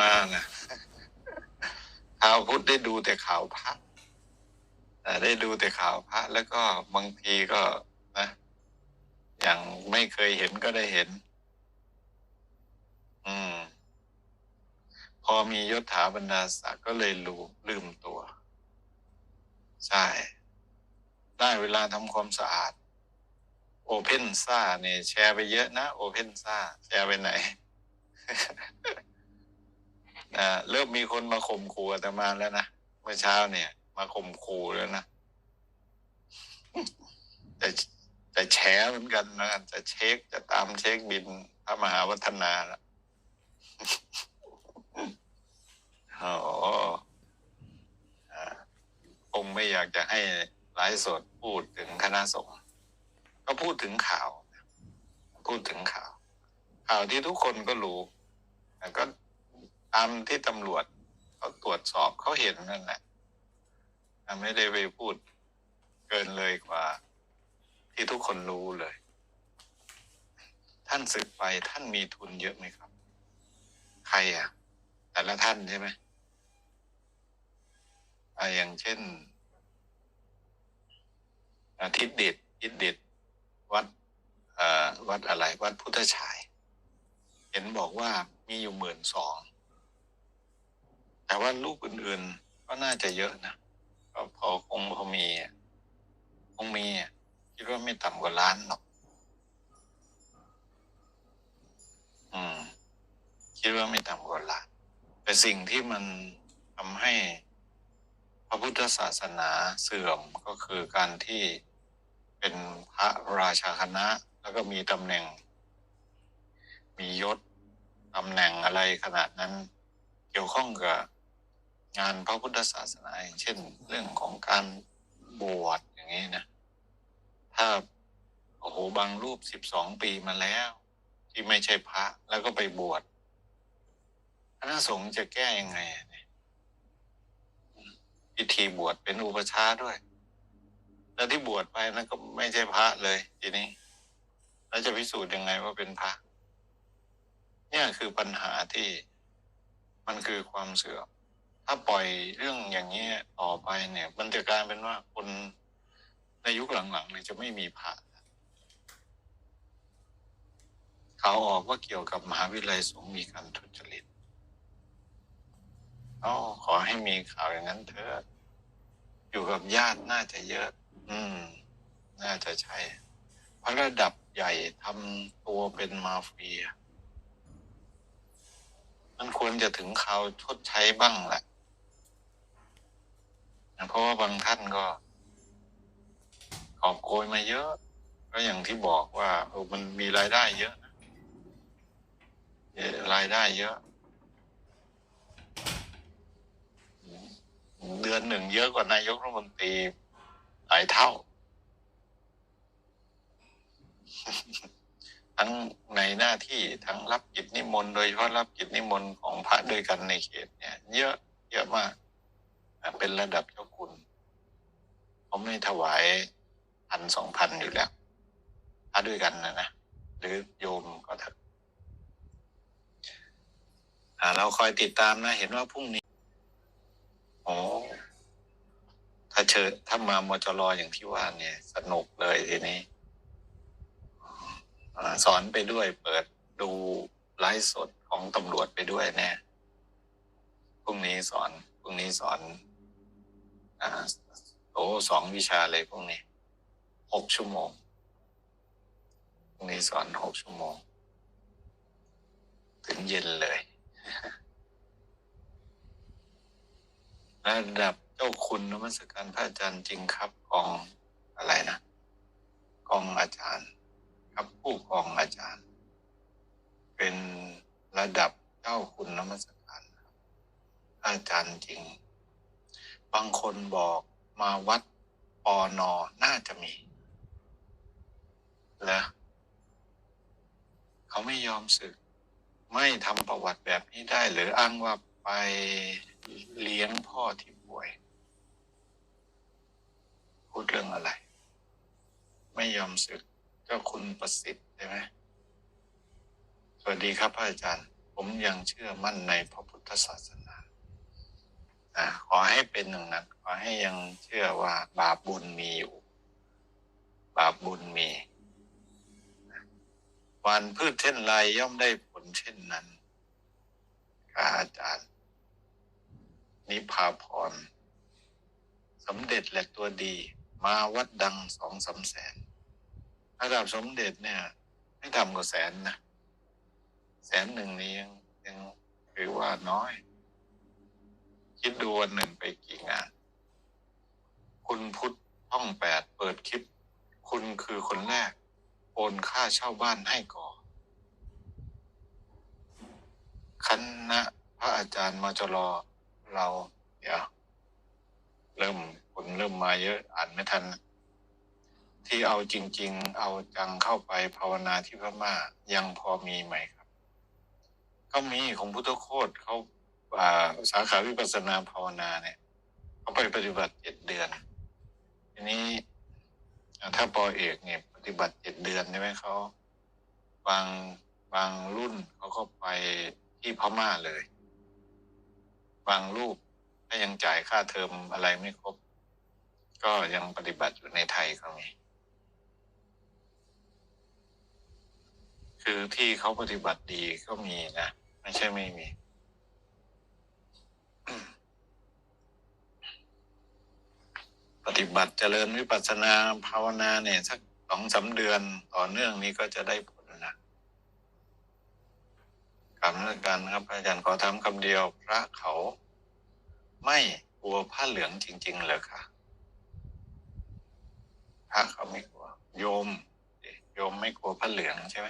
มานะข่าวพุทธได้ดูแต่ข่าวพระแต่ได้ดูแต่ข่าวพระ แล้วก็บางทีก็นะอย่างไม่เคยเห็นก็ได้เห็น อืม พอมียศถาบรรดาศักดิ์ก็เลยลืมลืมตัว ใช่ ได้เวลาทำความสะอาดโอเพนซ่าเนี่ยแชร์ไปเยอะนะโอเพนซ่าแชร์ไปไหนอ่า เริ่มมีคนมาข่มขู่อาตมาแล้วนะเมื่อเช้าเนี่ย มาข่มขู่แล้วนะแต่แต่แฉเหมือนกันนะจะเช็คจะตามเช็คบินพระมหาวัฒนาละอ๋ออ่าคงไม่อยากจะให้ไลฟ์สดพูดถึงคณะสงฆ์ก็พูดถึงข่าว พูดถึงข่าว ข่าวที่ทุกคนก็รู้แต่ก็ ตามที่ตำรวจเขาตรวจสอบเขาเห็นนั่นแหละไม่ได้ไปพูดเกินเลยกว่า ที่ทุกคนรู้เลย ท่านศึกไปท่านมีทุนเยอะไหมครับ ใครอะ แต่ละท่านใช่ไหมอะอย่างเช่นอาทิตย์เด็ดทิศเด็ดวัดอ่อวัดอะไร วัดพุทธชัยเห็นบอกว่ามีอยู่หมื่นสอง แต่ว่าลูกอื่นๆ ก็น่าจะเยอะนะก็พอคงพอมีคงมีคิดว่าไม่ต่ำกว่าล้านหรอกอืม คิดว่าไม่ต่ำกว่าล้านแต่สิ่งที่มันทำให้พระพุทธศาสนาเสื่อมก็คือการที่เป็นพระราชาคณะ แล้วก็มีตำแหน่ง มียศตำแหน่งอะไรขนาดนั้น เกี่ยวข้องกับ งานพระพุทธศาสนาอย่างเช่น เรื่องของการบวชอย่างนี้นะ ถ้าโอ้โหบางรูปสิบสองปีมาแล้ว ที่ไม่ใช่พระแล้วก็ไปบวชคณะสงฆ์จะแก้ยังไงเนี่ยพิธีบวชเป็นอุปชาด้วย แล้วที่บวชไปนั้นก็ไม่ใช่พระเลยทีนี้ แล้วจะพิสูจน์ยังไงว่าเป็นพระ เนี่ยคือปัญหาที่มันคือความเสื่อม ถ้าปล่อยเรื่องอย่างนี้ต่อไปเนี่ย มันจะกลายเป็นว่าคนในยุคหลังๆเนี่ยจะไม่มีพระเขาวออกว่าเกี่ยวกับมหาวิทยาลัยสงฆ์มีการทุจริตอ๋อขอให้มีข่าวอย่างนั้นเถอะอยู่กับญาติน่าจะเยอะ อืม น่าจะใช่ เพราะระดับใหญ่ทำตัวเป็นมาเฟีย มันควรจะถึงข่าวชดใช้บ้างแหละ เพราะว่าบางท่านก็ขอบโกยมาเยอะ ก็อย่างที่บอกว่าเออมันมีรายได้เยอะนะรายได้เยอะ เดือนหนึ่งเยอะกว่านายกรัฐมนตรีหลายเท่า ทั้งในหน้าที่ทั้งรับกิจนิมนต์โดยเฉพาะรับกิจนิมนต์ของพระด้วยกันในเขตเนี่ย เยอะเยอะมาก เป็นระดับเจ้าคุณผมไม่ถวายพันสองพันอยู่แล้วพระด้วยกันนะนะ หรือโยมก็เถอะอ่าเราคอยติดตามนะ เห็นว่าพรุ่งนี้โอ้ถ้าเชิญถ้ามามจรออย่างที่ว่าเนี่ย สนุกเลยทีนี้สอนไปด้วยเปิดดูไลฟ์สดของตำรวจไปด้วยแน่พรุ่งนี้สอน พรุ่งนี้สอน โอ้สองวิชาเลยพวกนี้หกชั่วโมงพรุ่งนี้สอนหกชั่วโมง ถึงเย็นเลย ระดับเจ้าคุณนมัสการพระอาจารย์จริงครับกองอะไรนะกองอาจารย์ ครับผู้กองอาจารย์ เป็นระดับเจ้าคุณนมัสการครับอาจารย์จริง บางคนบอกมาวัดปอนอน่าจะมีแล้วเขาไม่ยอมสึก ไม่ทำประวัติแบบนี้ได้ หรืออ้างว่าไปเลี้ยงพ่อที่ป่วย พูดเรื่องอะไร ไม่ยอมสึกเจ้าคุณประสิทธิ์ใช่ไหมสวัสดีครับพระอาจารย์ ผมยังเชื่อมั่นในพระพุทธศาสนา ขอให้เป็นอย่างนั้น ขอให้ยังเชื่อว่าบาปบุญมีอยู่ บาปบุญมีวันพืชเช่นไรย่อมได้ผลเช่นนั้นค่ะอาจารย์ นิพาพรสมเด็จและตัวดี มาวัดดังสองสามแสนระดับสมเด็จเนี่ย ไม่ต่ำกว่าแสนนะ แสนหนึ่งนี่ยังยังถือว่าน้อย คิดดูวันหนึ่งไปกี่งาน คุณพุทธห้องแปดเปิดคลิป คุณคือคนแรก โอนค่าเช่าบ้านให้ก่อนคณะพระอาจารย์มาจรอเรา เดี๋ยว เริ่มคนเริ่มมาเยอะอ่านไม่ทัน ที่เอาจริง ๆ เอาจังเข้าไปภาวนาที่พม่ายังพอมีไหมครับ ก็มีของพุทธโคตเขา สาขาวิปัสนาภาวนาเนี่ยเขาไปปฏิบัติเจ็ดเดือน ทีนี้ถ้าปอเอกเนี่ยปฏิบัติเจ็ดเดือนใช่ไหมเขาบางบางรุ่นเขาก็ไปที่พม่าเลย บางรูปถ้ายังจ่ายค่าเทอมอะไรไม่ครบ ก็ยังปฏิบัติอยู่ในไทยก็มีคือที่เขาปฏิบัติดีก็มีนะ ไม่ใช่ไม่มี ป ฏิบัติเจริญวิปัสสนาภาวนาเนี่ยสักสองสามเดือนต่อเนื่องนี้ก็จะได้ผลนะกรรมนักการครับอาจารย์ขอถามคำเดียวพระเขาไม่กลัวผ้าเหลืองจริง ๆ เลยค่ะพระเขาไม่กลัว โยม โยมไม่กลัวผ้าเหลืองใช่ไหม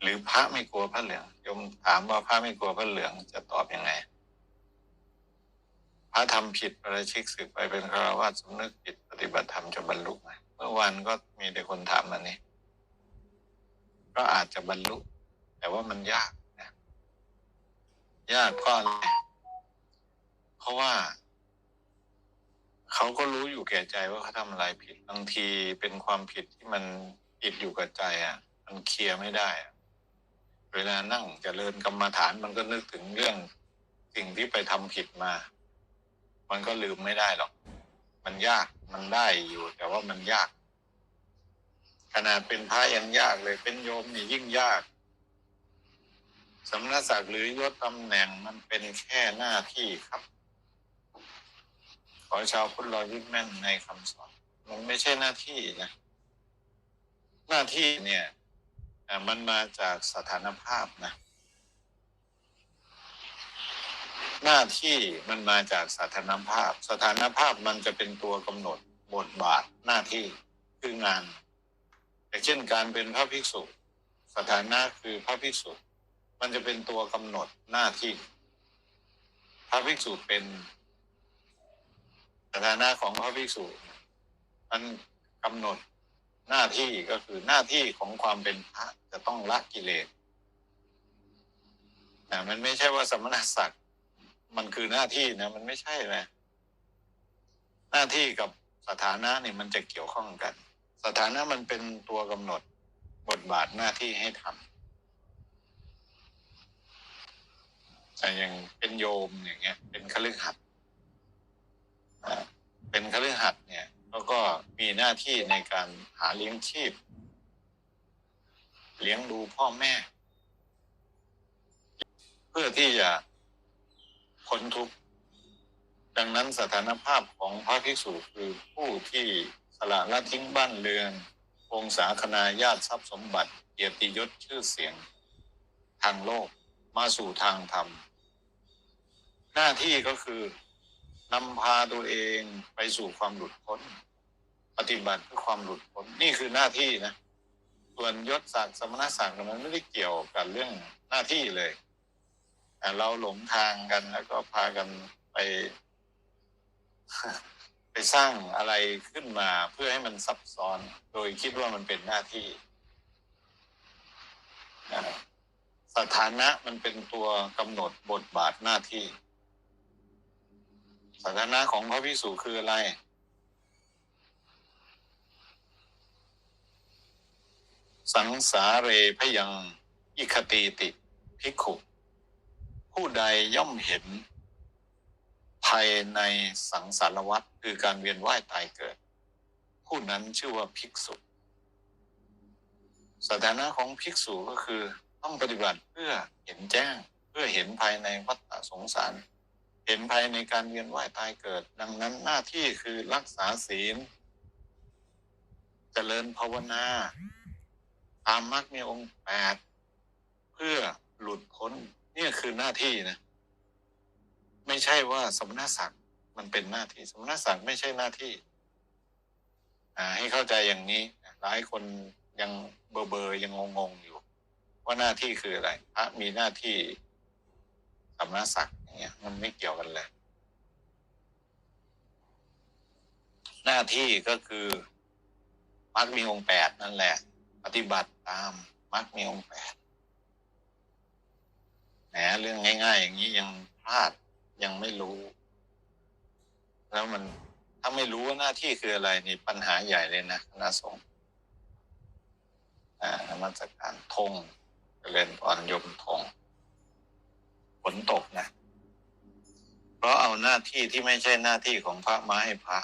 หรือพระไม่กลัวผ้าเหลือง โยมถามว่าพระไม่กลัวผ้าเหลืองจะตอบยังไง พระทำผิดประชิกสึกไปเป็นฆราวาสสำนึกผิดปฏิบัติธรรมจะบรรลุไหมเมื่อวานก็มีแต่คนถามอันนี้ก็อาจจะบรรลุ แต่ว่ามันยากนะยากเพราะอะไรเพราะว่า เขาก็รู้อยู่แก่ใจว่าเขาทำอะไรผิดบางทีเป็นความผิดที่มันติดอยู่กับใจอะ มันเคลียร์ไม่ได้อะเวลานั่งเจริญกรรมาฐานมันก็นึกถึงเรื่องสิ่งที่ไปทำผิดมา มันก็ลืมไม่ได้หรอก มันยากมันได้อยู่ แต่ว่ามันยาก ขนาดเป็นพระยังยากเลยเป็นโยมนี่ยิ่งยากสำนักศักดิ์หรือยศตำแหน่งมันเป็นแค่หน้าที่ครับ ขอชาวพุทธเรายึดแม่นในคำสอน มันไม่ใช่หน้าที่นะ หน้าที่เนี่ยมันมาจากสถานภาพนะ หน้าที่มันมาจากสถานภาพ สถานภาพมันจะเป็นตัวกำหนดบทบาทหน้าที่คืองานอย่างเช่นการเป็นพระภิกษุ สถานะคือพระภิกษุ มันจะเป็นตัวกำหนดหน้าที่ พระภิกษุเป็น สถานะของพระภิกษุมันกำหนดหน้าที่ก็คือหน้าที่ของความเป็นพระจะต้องละกิเลสอ่มันไม่ใช่ว่าสมณศักดิ์ มันคือหน้าที่นะมันไม่ใช่นะหน้าที่กับสถานะนี่มันจะเกี่ยวข้องกัน สถานะมันเป็นตัวกำหนดบทบาทหน้าที่ให้ทำแต่อย่างเป็นโยมอย่างเงี้ย เป็นคฤหัสถ์อ่าเป็นคฤหัสถ์เนี่ยแล้วก็มีหน้าที่ในการหาเลี้ยงชีพ เลี้ยงดูพ่อแม่ เพื่อที่จะ พ้นทุกข์ดังนั้นสถานภาพของพระภิกษุคือผู้ที่สละละทิ้งบ้านเรือนองศาคณาญาติทรัพย์สมบัติเกียรติยศชื่อเสียง ทางโลกมาสู่ทางธรรม หน้าที่ก็คือนำพาตัวเองไปสู่ความหลุดพ้น ปฏิบัติเพื่อความหลุดพ้นนี่คือหน้าที่นะส่วนยศศักดิ์สมณศักดิ์มันไม่ได้เกี่ยวกับเรื่องหน้าที่เลย เราหลงทางกันแล้วก็พากันไป ไปสร้างอะไรขึ้นมาเพื่อให้มันซับซ้อน โดยคิดว่ามันเป็นหน้าที่สถานะมันเป็นตัวกำหนดบทบาทหน้าที่ สถานะของพระพิสุคืออะไร สังสาเรพยังอิคตีติภิกขุ ผู้ใดย่อมเห็นภัยในสังสารวัฏคือการเวียนว่ายตายเกิด ผู้นั้นชื่อว่าภิกษุ สถานะของภิกษุก็คือต้องปฏิบัติเพื่อเห็นแจ้ง เพื่อเห็นภายในวัฏสงสาร เห็นภายในการเวียนว่ายตายเกิด ดังนั้นหน้าที่คือรักษาศีลเจริญภาวนาตามมรรคมีองค์แปดเพื่อหลุดพ้น เนี่ยคือหน้าที่นะ ไม่ใช่ว่าสมณศักดิ์มันเป็นหน้าที่ สมณศักดิ์ไม่ใช่หน้าที่ อ่า ให้เข้าใจอย่างนี้หลายคนยังเบอร์เบอร์ยังงงๆอยู่ ว่าหน้าที่คืออะไรพระมีหน้าที่สมณศักดิ์อย่างเงี้ย มันไม่เกี่ยวกันเลยหน้าที่ก็คือมรรคมีองค์แปดนั่นแหละ ปฏิบัติตามมรรคมีองค์แปด มเรื่องง่ายๆ อย่างนี้ยังพลาดยังไม่รู้ แล้วมันถ้าไม่รู้ว่าหน้าที่คืออะไรนี่ปัญหาใหญ่เลยนะคณะสงฆ์อ่านมัสการธงเจริญพรยมธงฝนตกนะ เพราะเอาหน้าที่ที่ไม่ใช่หน้าที่ของพระมาให้พระ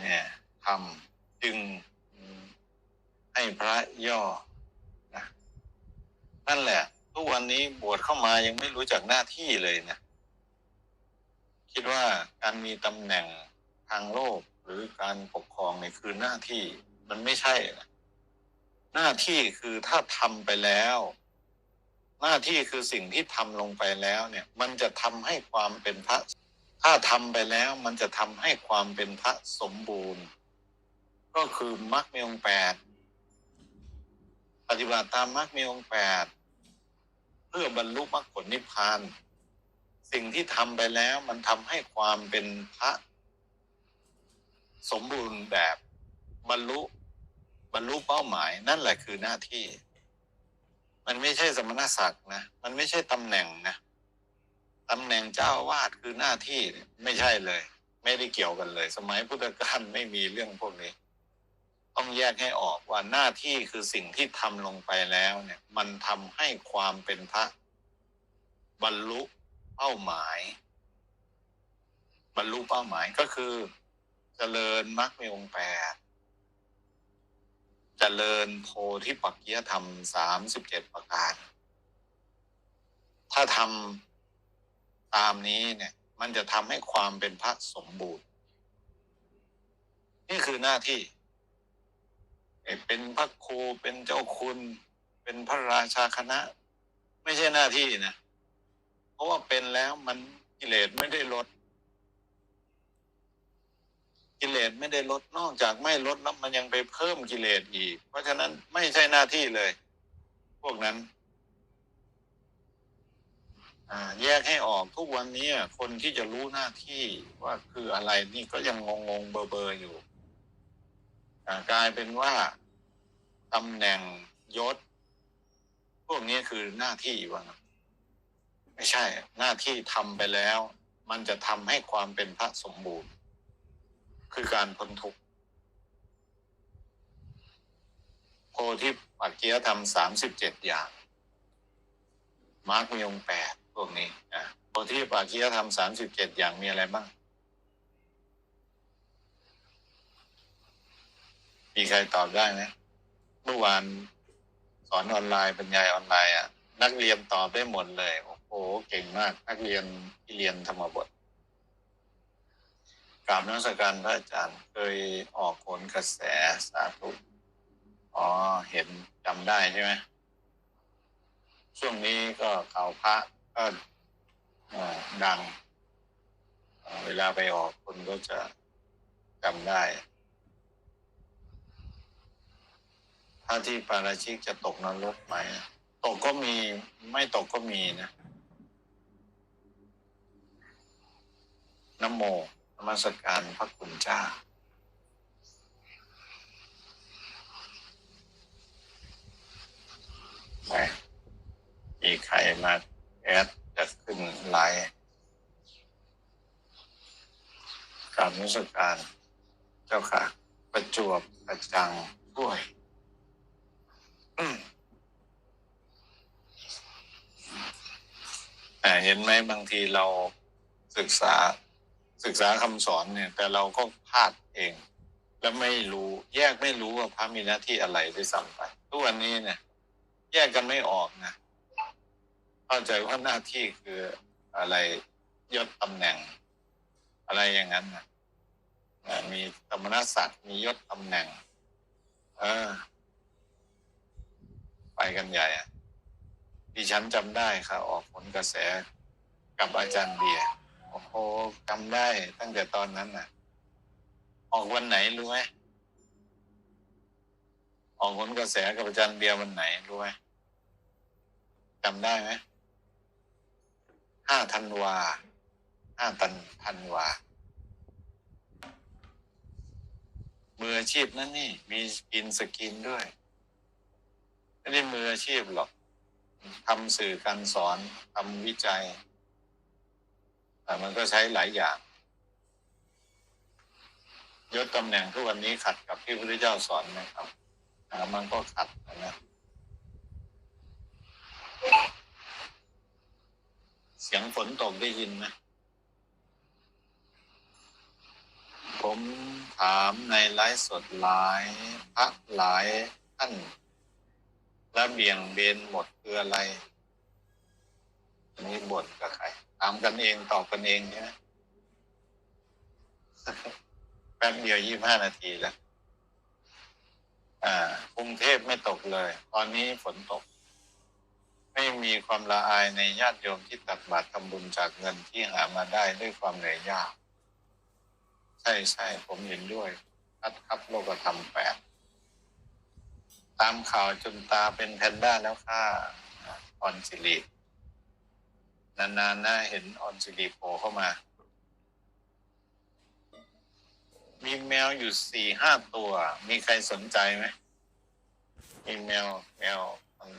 เนี่ยทำจึงให้พระย่อนะนั่นแหละ ทุกวันนี้บวชเข้ามายังไม่รู้จักหน้าที่เลยนะ คิดว่าการมีตำแหน่งทางโลกหรือการปกครองเนี่ยคือหน้าที่มันไม่ใช่นะหน้าที่คือถ้าทำไปแล้ว หน้าที่คือสิ่งที่ทำลงไปแล้วเนี่ย มันจะทำให้ความเป็นพระ ถ้าทำไปแล้วมันจะทำให้ความเป็นพระสมบูรณ์ ก็คือมรรคมีองแปดปฏิบัติตามมรรคมีองแปด พื่อบรรลุมรรคผลนิพพาน สิ่งที่ทำไปแล้วมันทำให้ความเป็นพระ สมบูรณ์แบบบรรลุบรรลุเป้าหมาย นั่นแหละคือหน้าที่ มันไม่ใช่สมณศักดิ์นะ มันไม่ใช่ตำแหน่งนะตำแหน่งเจ้าวาดคือหน้าที่ไม่ใช่เลย ไม่ได้เกี่ยวกันเลย สมัยพุทธกาลไม่มีเรื่องพวกนี้ ต้องแยกให้ออกว่าหน้าที่คือสิ่งที่ทำลงไปแล้วเนี่ย มันทำให้ความเป็นพระบรรลุเป้าหมาย บรรลุเป้าหมายก็คือเจริญมรรคมีองค์แปดเจริญโพธิปักกิยธรรมสามสิบเจ็ดประการ ถ้าทำตามนี้เนี่ย มันจะทำให้ความเป็นพระสมบูรณ์ นี่คือหน้าที่ เป็นพระครูเป็นเจ้าคุณ เป็นพระราชาคณะ ไม่ใช่หน้าที่นะเพราะว่าเป็นแล้วมันกิเลสไม่ได้ลด กิเลสไม่ได้ลดนอกจากไม่ลดแล้วมันยังไปเพิ่มกิเลสอีก เพราะฉะนั้นไม่ใช่หน้าที่เลย พวกนั้นแยกให้ออกทุกวันนี้คนที่จะรู้หน้าที่ว่าคืออะไรนี่ก็ยังงงงๆเบอร์เบอร์อยู่ กลายเป็นว่าตำแหน่งยศ พวกนี้คือหน้าที่ว่าไม่ใช่ หน้าที่ทำไปแล้ว มันจะทำให้ความเป็นพระสมบูรณ์ คือการพ้นทุกข์โพธิปักกิยธรรมสามสิบเจ็ดอย่าง มาร์กมีองแปดพวกนี้อะโพธิปักกิยธรรมสามสิบเจ็ดอย่างมีอะไรบ้าง มีใครตอบได้ไหมเมื่อวานสอนออนไลน์บรรยายออนไลน์อะนักเรียนตอบได้หมดเลย โอ้โหเก่งมาก นักเรียนที่เรียนธรรมบทกราบนักสการพระอาจารย์เคยออกผลกระแสสาธุอ๋อเห็นจำได้ใช่ไหมช่วงนี้ก็ข่าวพระก็ดังเอ่อเวลาไปออกคนก็จะจำได้ ถ้าที่ปาราชิกจะตกนรกไหมตกก็มีไม่ตกก็มีนะนโมนมัสการพระคุณเจ้าไปมีใครมาแอดจะขึ้นไลน์การนิสการเจ้าค่ะ ประจวบประจังด้วย เห็นไหมบางทีเราศึกษาศึกษาคำสอนเนี่ย แต่เราก็พลาดเอง แล้วไม่รู้ แยกไม่รู้ว่าพระมีหน้าที่อะไรด้วยซ้ำไปทุกวันนี้เนี่ย แยกกันไม่ออกนะเข้าใจว่าหน้าที่คืออะไรยศตำแหน่ง อะไรอย่างนั้นนะมีตำแหน่งศักดิ์มียศตำแหน่ง เออ ไปกันใหญ่ดิฉันจำได้ค่ะ ออกผลกระแสกับอาจารย์เบียร์โอ้โหจำได้ตั้งแต่ตอนนั้นน่ะ ออกวันไหนรู้ไหมออกผลกระแสกับอาจารย์เบียร์วันไหนรู้ไหมจำได้ไหมห้าธันวาห้าตันธันวามืออาชีพนั่นนี่ มีกินสกินด้วย ไม่ได้มืออาชีพหรอกทำสื่อการสอนทำวิจัย แต่มันก็ใช้หลายอย่างยศตำแหน่งทุกวันนี้ขัดกับที่พระพุทธเจ้าสอนไหมครับมันก็ขัดนะเสียงฝนตกได้ยินไหมผมถามในไลฟ์สดหลายพระหลายท่าน แล้วเบี่ยงเบนหมดคืออะไรอันนี้บ่นกับใครถามกันเองตอบกันเองใช่ไหมแป๊บเดียวยี่ห้านาทีแล้วอ่ากรุงเทพไม่ตกเลย ตอนนี้ฝนตก ไม่มีความละอายในญาติโยมที่ตักบาตรทำบุญจากเงินที่หามาได้ด้วยความเหนื่อยยาก ใช่ใช่ผมเห็นด้วยทัดครับโลกธรรมแปด ตามข่าวจนตาเป็นแพนด้าแล้วค่ะออนสิรินานๆนะเห็นออนสิริโผล่เข้ามา มีแมวอยู่สี่ห้าตัว มีใครสนใจไหมมีแมวแมวมัน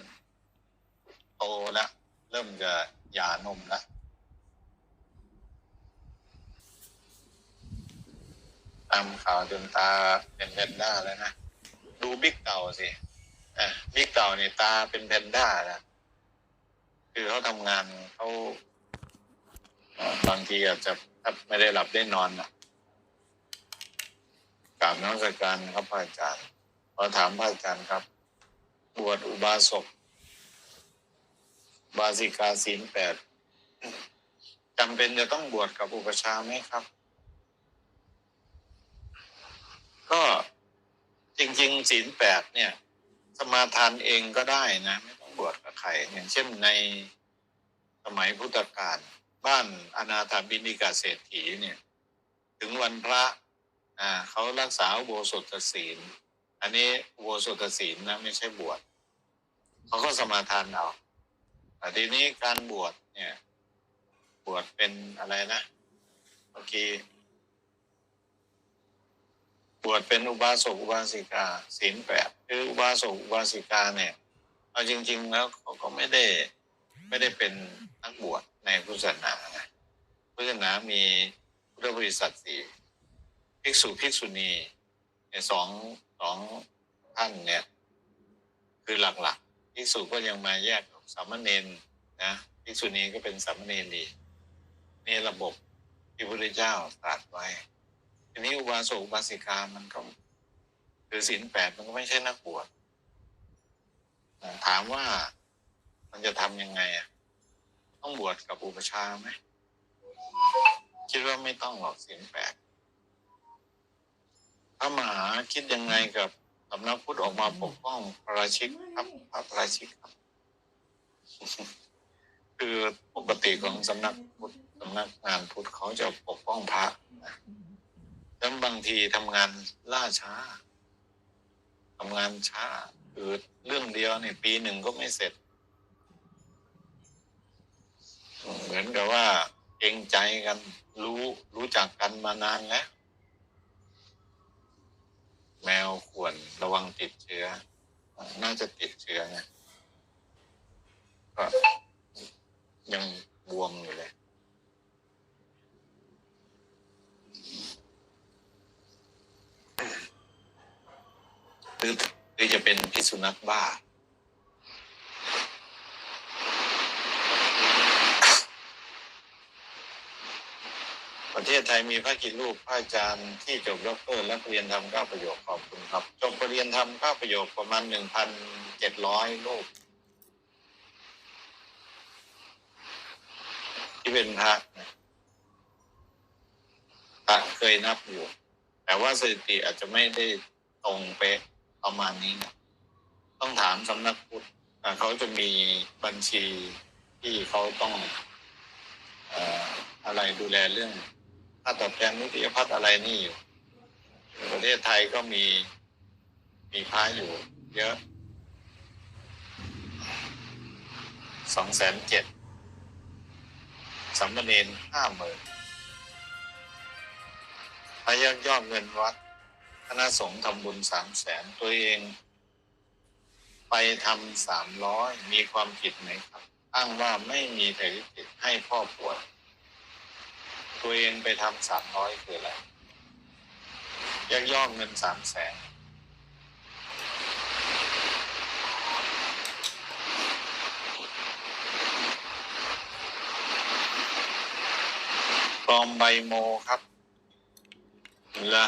โตแล้วเริ่มจะหย่านมแล้วตามข่าวจนตาเป็นแพนด้าแล้วนะ ดูบิ๊กเต่าสิ บิ๊กเต่าเนี่ยตาเป็นแพนด้านะคือเขาทำงานเขาบางทีอาจจะไม่ได้หลับได้นอนนะกราบนักสการครับพระอาจารย์ขอถามพระอาจารย์ครับ บวชอุบาสกบาสิกาศีลแปดจำเป็นจะต้องบวชกับอุปชาไหมครับ ก็จริงๆศีลแปดเนี่ย สมาทานเองก็ได้นะไม่ต้องบวชกับใครอย่างเช่นในสมัยพุทธกาลบ้านอนาถาบินิกาเศรษฐีเนี่ย ถึงวันพระอ่าเขารักษาโบสถศีล อันนี้โบสถศีลนะไม่ใช่บวชเขาก็สมาทานเอาแต่ทีนี้การบวชเนี่ย บวชเป็นอะไรนะเมื่อกี้ บวชเป็นอุบาสกอุบาสิกาศีลแปดคืออุบาสกอุบาสิกาเนี่ยเอาจริง ๆ แล้วเขาก็ไม่ได้ไม่ได้เป็นนักบวชในพุทธศาสนาพุทธศาสนามีพุทธบริษัทสี่ภิกษุภิกษุณีเนี่ยสองสองท่านเนี่ย คือหลักๆภิกษุก็ยังมาแยกออกสามเณรนะภิกษุณีก็เป็นสามเณรดีนี่ระบบที่พระพุทธเจ้าตรัสไว้ ทีนี้อุบาสกอุบาสิกามันก็คือศีลแปดมันก็ไม่ใช่นักบวชถามว่ามันจะทำยังไงอะต้องบวชกับอุปชาไหมคิดว่าไม่ต้องหรอกศีลแปดพระมหาคิดยังไงกับสำนักพุทธออกมาปกป้องพระราชิกครับพระราชิกครับ คือปกติของสำนักพุทธสำนักงานพุทธเขาจะปกป้องพระนะ แล้วบางทีทำงานล่าช้าทำงานช้าคือเรื่องเดียวเนี่ยปีหนึ่งก็ไม่เสร็จ เหมือนกับว่าเกรงใจกันรู้รู้จักกันมานานแล้ว แมวควรระวังติดเชื้อ น่าจะติดเชื้อนะก็ยังบวมอยู่เลย รือหรือจะเป็นพิษสุนัขบ้า ประเทศไทยมีพระกี่รูปพระอาจารย์ที่จบด็อกเตอร์และเรียนทำเก้าประโยคขอบคุณครับ จบปรริญญาธรรมเก้าประโยคประมาณหนึ่งพันเจ็ดร้อยรูปที่เป็นพระนะพระเคยนับอยู่ แต่ว่าสถิติอาจจะไม่ได้ตรงเป๊ะ ประมาณนี้นะต้องถามสำนักพุทธเขาจะมีบัญชีที่เขาต้องอะไรดูแลเรื่องค่าตอบแทนนิติพัฒน์อะไรนี่อยู่ประเทศไทยก็มีมีพระอยู่ เยอะสองแสนเจ็ดสามเณรห้าหมื่นพระยักยอดเงินวัด คณะสงฆ์ทำบุญสามแสนตัวเอง ไปทำสามร้อยมีความผิดไหมครับ อ้างว่าไม่มีไถ่ผิดให้พ่อปวดตัวเองไปทำสามร้อยคืออะไรยักยอกเงินสามแสนปลอมใบโมครับละ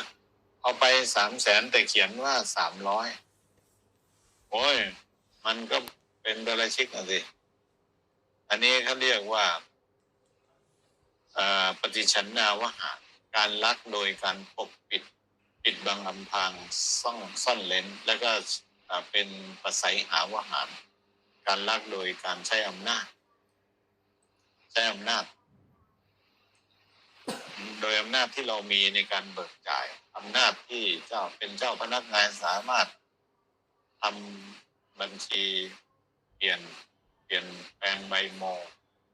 เอาไปสามแสนแต่เขียนว่าสามร้อยโอ้ย มันก็เป็นบราชิกนะสิ อันนี้เขาเรียกว่าอ่อปฏิชันนาวหาการลักโดยการปกปิด ปิดบังอำพรางซ่องซ่อนเลนแล้วก็อ่าเป็นประสัยหาวหาร การลักโดยการใช้อำนาจ ใช้อำนาจ โดยอำนาจที่เรามีในการเบิกจ่ายอำนาจที่เจ้าเป็นเจ้าพนักงานสามารถทำบัญชีเปลี่ยนเปลี่ยนแปลงใบโม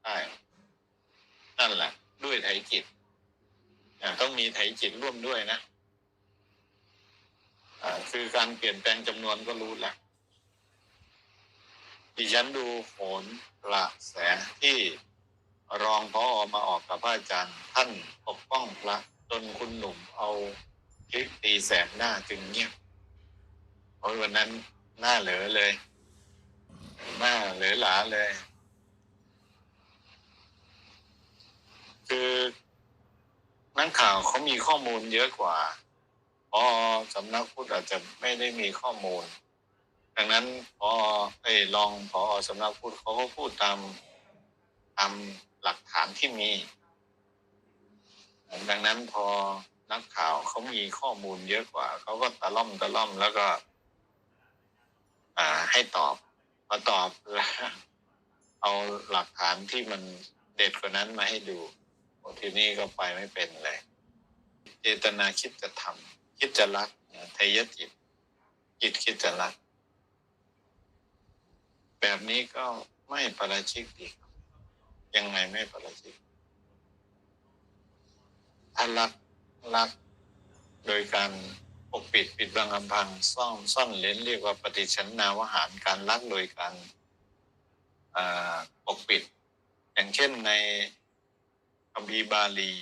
ได้นั่นแหละ ด้วยไถจิตต้องมีไถจิตร่วมด้วยนะคือการเปลี่ยนแปลงจำนวนก็รู้แล้วดิฉันดูโหนกระแสที่ รองพออมาออกกับพระอาจารย์ ท่านปกป้องพระจนคุณหนุ่มเอาคลิปตีแสกหน้าจึงเงียบเพราะวันนั้นหน้าเหลือเลย หน้าเหลือหลาเลย คือนักข่าวเขามีข้อมูลเยอะกว่าพอสำนักพุทธอาจจะไม่ได้มีข้อมูล ดังนั้นพอเอ้รองพอสำนักพุทธเขาก็พูดตามตาม หลักฐานที่มี ดังนั้นพอนักข่าวเขามีข้อมูลเยอะกว่า เขาก็ตะล่อมตะล่อมแล้วก็ อ่า ให้ตอบพอตอบแล้วเอาหลักฐานที่มันเด็ดกว่านั้นมาให้ดูทีนี้ก็ไปไม่เป็นเลย เจตนาคิดจะทำคิดจะรักทยจิตจิตคิดจะรัก แบบนี้ก็ไม่ประชิกดี ยังไงไม่ประราชิกถ้ารักรัก โดยการปกปิดปิดบังอำพรางซ่อนซ่อนเลนเรียกว่าปฏิชันนาวหารการรักโดยการปกปิด อย่างเช่นในคัมภีบาลี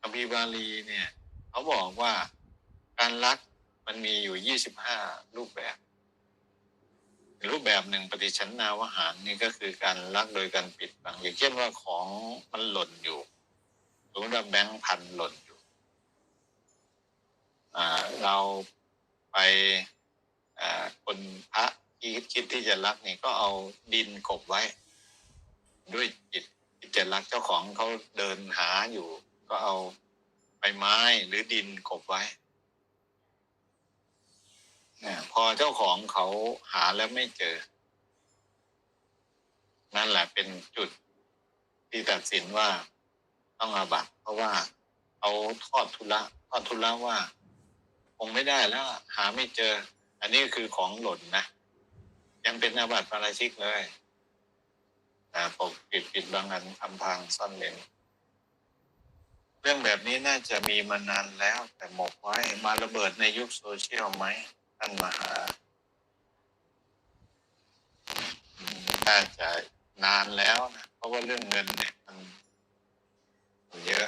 คัมภีบาลีเนี่ย เขาบอกว่าการรักมันมีอยู่ยี่สิบห้ารูปแบบ รูปแบบหนึ่งปฏิชันนาวหารนี่ก็คือการรักโดยการปิดบังอย่างเช่นว่าของมันหล่นอยู่สมมติว่าแบงค์พันหล่นอยู่เราไปคนพระที่คิดที่จะรักนี่ก็เอาดินกบไว้ ด้วยจิตที่จะรักเจ้าของเขาเดินหาอยู่ ก็เอาใบไม้หรือดินกบไว้ พอเจ้าของเขาหาแล้วไม่เจอ นั่นแหละเป็นจุดที่ตัดสินว่าต้องอาบัตเพราะว่าเอาทอดทุระทอดทุระว่า คงไม่ได้แล้วหาไม่เจอ อันนี้คือของหล่นนะ ยังเป็นอาบัตปาราชิกเลยอ่าปกปิดปิดบังอันอำพางซ่อนเลนเรื่องแบบนี้น่าจะมีมานานแล้ว แต่หมกไว้มาระเบิดในยุคโซเชียลไหม ท่านมหา น่าจะนานแล้วนะ เพราะว่าเรื่องเงินเนี่ยมันมันเยอะ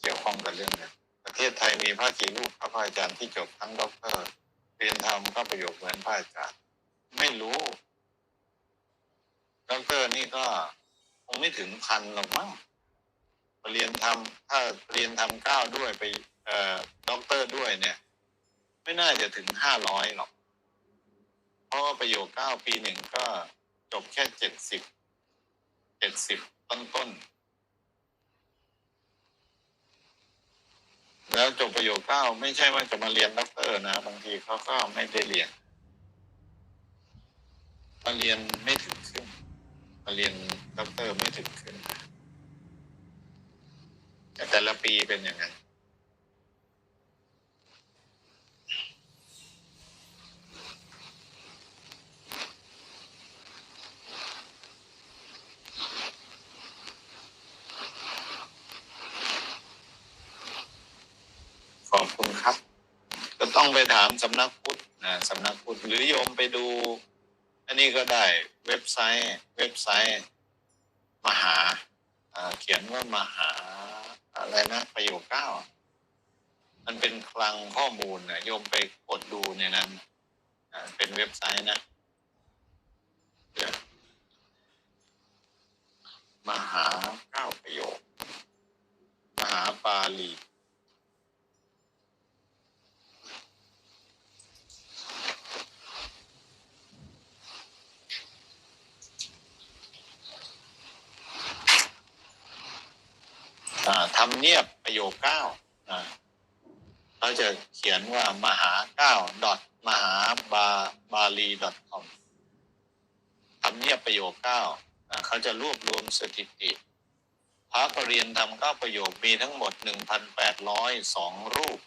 เกี่ยวข้องกับเรื่องเงินประเทศไทยมีพระกี่รูปพระอาจารย์ที่จบทั้งด็อกเตอร์เรียนทำก็ประโยคเหมือนพระอาจารย์ ไม่รู้ด็อกเตอร์นี่ก็คงไม่ถึงพันหรอกมั้งเรียนทำถ้าเรียนทำเก้าด้วยไปเอ่อด็อกเตอร์ด้วยเนี่ย ไม่น่าจะถึงห้าร้อยหรอก เพราะว่าประโยคเก้าปีหนึ่งก็จบแค่เจ็ดสิบเจ็ดสิบต้นต้น แล้วจบประโยคเก้าไม่ใช่ว่าจะมาเรียนด็อกเตอร์นะ บางทีเขาก็ไม่ได้เรียนมาเรียนไม่ถึงครึ่งมาเรียนด็อกเตอร์ไม่ถึงครึ่งแต่แต่ละปีเป็นอย่างนั้น ขอบคุณครับ ก็ต้องไป ถามสำนักพุทธนะสำนักพุทธหรือโยมไปดู อันนี้ก็ได้เว็บไซต์ เว็บไซต์ มหาเขียนว่ามหาอะไรนะประโยคเก้ามันเป็นคลังข้อมูลนะโยมไปกดดูในนั้นเป็นเว็บไซต์นะมหาเก้าประโยค มหาปาลี ทำเนียบประโยคเก้าเขาจะเขียนว่ามหาเก้าดอทมหาบาบาลีดอทคอมทำเนียบประโยคเก้าเขาจะรวบรวมสถิติ พระประเรียนทำเก้าประโยคมีทั้งหมดหนึ่งพันแปดร้อยสองรูป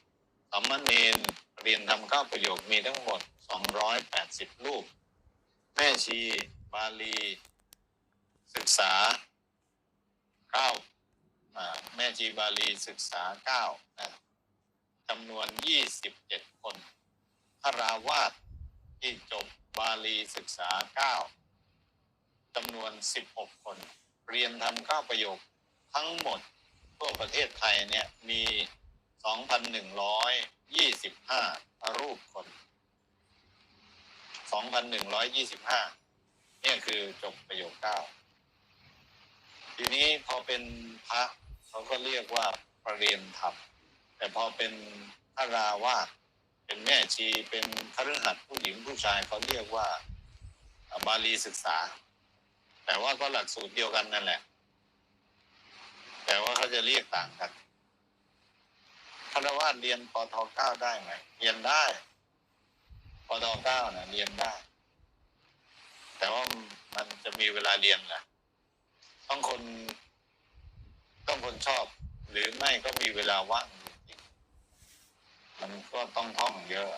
สามเณรเรียนทำเก้าประโยคมีทั้งหมดสองร้อยแปดสิบรูป แม่ชี บาลี ศึกษาเก้า แม่จีบาลีศึกษาเก้านะจำนวนยี่สิบเจ็ดคนพระราวาสที่จบบาลีศึกษาเก้าจำนวนสิบหกคน เรียนทำเก้าประโยคทั้งหมดทั่วประเทศไทยเนี่ยมีสองพันหนึ่งร้อยยี่สิบห้ารูปคนสองพันหนึ่งร้อยยี่สิบห้าเนี่ยคือจบประโยคเก้าทีนี้พอเป็นพระ เขาก็เรียกว่าประเรียนธรรม แต่พอเป็นพระราวาสเป็นแม่ชีเป็นคฤหัสถ์ผู้หญิงผู้ชายเขาเรียกว่าบาลีศึกษา แต่ว่าก็หลักสูตรเดียวกันนั่นแหละ แต่ว่าเขาจะเรียกต่างกันคารวาเรียนปทเก้าได้ไหมเรียนได้ปทเก้านะเรียนได้ แต่ว่ามันจะมีเวลาเรียนแหละต้องคน ต้องคนชอบ หรือไม่ก็มีเวลาว่างมันก็ต้องท่องเยอะ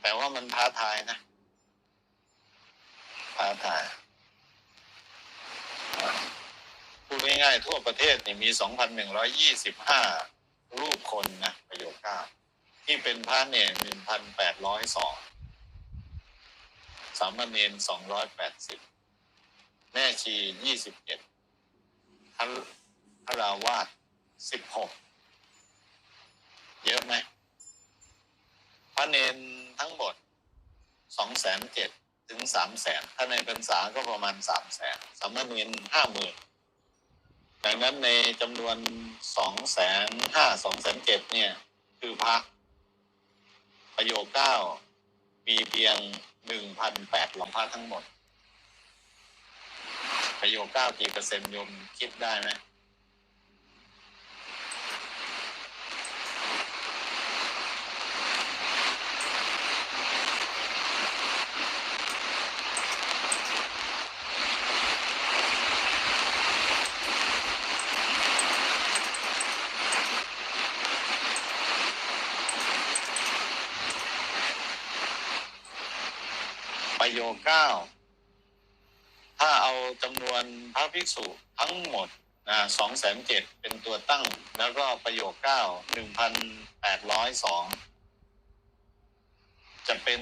แต่ว่ามันท้าทายนะท้าทายพูดง่ายๆทั่วประเทศนี่มี 2,125 รูปคนนะประโยคเก้าที่เป็นพระเนี่ย1,802สามเณร280 แม่ชียี่สิบเอ็ด พระพระราวาสสิบหกเยอะไหมพระเนนทั้งหมดสองแสนเจ็ดถึงสามแสนถ้าในพรรษาก็ประมาณสามแสนสามเณรห้าหมื่นดังนั้นในจำนวนสองแสนห้าสองแสนเจ็ดเนี่ย คือพระประโยคเก้ามีเพียงหนึ่งพันแปดหลวงพระทั้งหมด ประโยคเก้ากี่เปอร์เซ็นต์โยมคิดได้ไหมประโยคเก้า ถ้าเอาจำนวนพระภิกษุทั้งหมดนะสองแสนเจ็ดเป็นตัวตั้ง แล้วก็ประโยคเก้าหนึ่งพันแปดร้อยสองจะเป็น